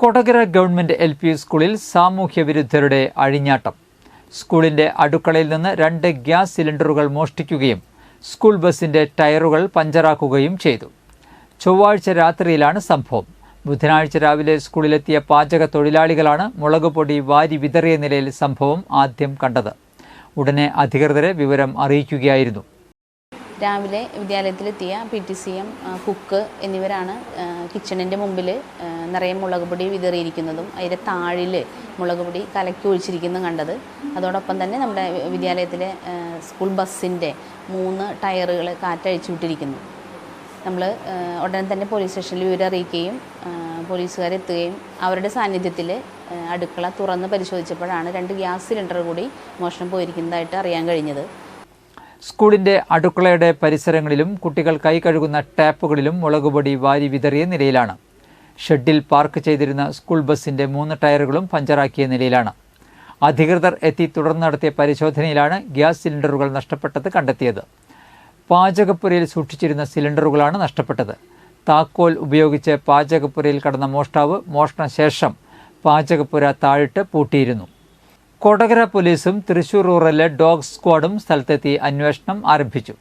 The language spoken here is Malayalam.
കൊടകര ഗവൺമെന്റ് എൽ പി സ്കൂളിൽ സാമൂഹ്യ വിരുദ്ധരുടെ അഴിഞ്ഞാട്ടം. സ്കൂളിന്റെ അടുക്കളയിൽ നിന്ന് രണ്ട് ഗ്യാസ് സിലിണ്ടറുകൾ മോഷ്ടിക്കുകയും സ്കൂൾ ബസിന്റെ ടയറുകൾ പഞ്ചറാക്കുകയും ചെയ്തു. ചൊവ്വാഴ്ച രാത്രിയിലാണ് സംഭവം. ബുധനാഴ്ച രാവിലെ സ്കൂളിലെത്തിയ പാചക തൊഴിലാളികളാണ് മുളക് പൊടി വാരി വിതറിയ നിലയിൽ സംഭവം ആദ്യം കണ്ടത്. ഉടനെ അധികൃതരെ വിവരം അറിയിക്കുകയായിരുന്നു. രാവിലെ വിദ്യാലയത്തിലെത്തിയ P T C M cook എന്നിവരാണ് കിച്ചണിന്റെ മുമ്പിൽ നിറയെ മുളക് പൊടി വിതറിയിരിക്കുന്നതും അതിന്റെ താഴിൽ മുളക് പൊടി കലക്കി ഒഴിച്ചിരിക്കുന്നതും കണ്ടത്. അതോടൊപ്പം തന്നെ നമ്മുടെ വിദ്യാലയത്തിലെ സ്കൂൾ ബസ്സിന്റെ മൂന്ന് ടയറുകൾ കാറ്റഴിച്ചു വിട്ടിരിക്കുന്നു. നമ്മൾ ഉടനെ തന്നെ പോലീസ് സ്റ്റേഷനിൽ വിവരം അറിയിക്കുകയും പോലീസുകാരെത്തുകയും അവരുടെ സാന്നിധ്യത്തിൽ അടുക്കള തുറന്ന് പരിശോധിച്ചപ്പോഴാണ് രണ്ട് ഗ്യാസ് സിലിണ്ടർ കൂടി മോഷണം പോയിരിക്കുന്നതായിട്ട് അറിയാൻ കഴിഞ്ഞത്. സ്കൂളിന്റെ അടുക്കളയുടെ പരിസരങ്ങളിലും കുട്ടികൾ കൈ കഴുകുന്ന ടാപ്പുകളിലും മുളകുപൊടി വാരി വിതറിയ നിലയിലാണ്. ഷെഡിൽ പാർക്ക് ചെയ്തിരുന്ന സ്കൂൾ ബസിന്റെ മൂന്ന് ടയറുകളും പഞ്ചറാക്കിയ നിലയിലാണ്. അധികൃതർ എത്തി തുടർന്ന് നടത്തിയ പരിശോധനയിലാണ് ഗ്യാസ് സിലിണ്ടറുകൾ നഷ്ടപ്പെട്ടത് കണ്ടെത്തിയത്. പാചകപ്പുരയിൽ സൂക്ഷിച്ചിരുന്ന സിലിണ്ടറുകളാണ് നഷ്ടപ്പെട്ടത്. താക്കോൽ ഉപയോഗിച്ച് പാചകപ്പുരയിൽ കടന്ന മോഷ്ടാവ് മോഷണശേഷം പാചകപ്പുര താഴിട്ട് പൂട്ടിയിരുന്നു. കൊടകര പോലീസും തൃശൂർ റൂറലിലെ ഡോഗ് സ്ക്വാഡും സ്ഥലത്തെത്തി അന്വേഷണം ആരംഭിച്ചു.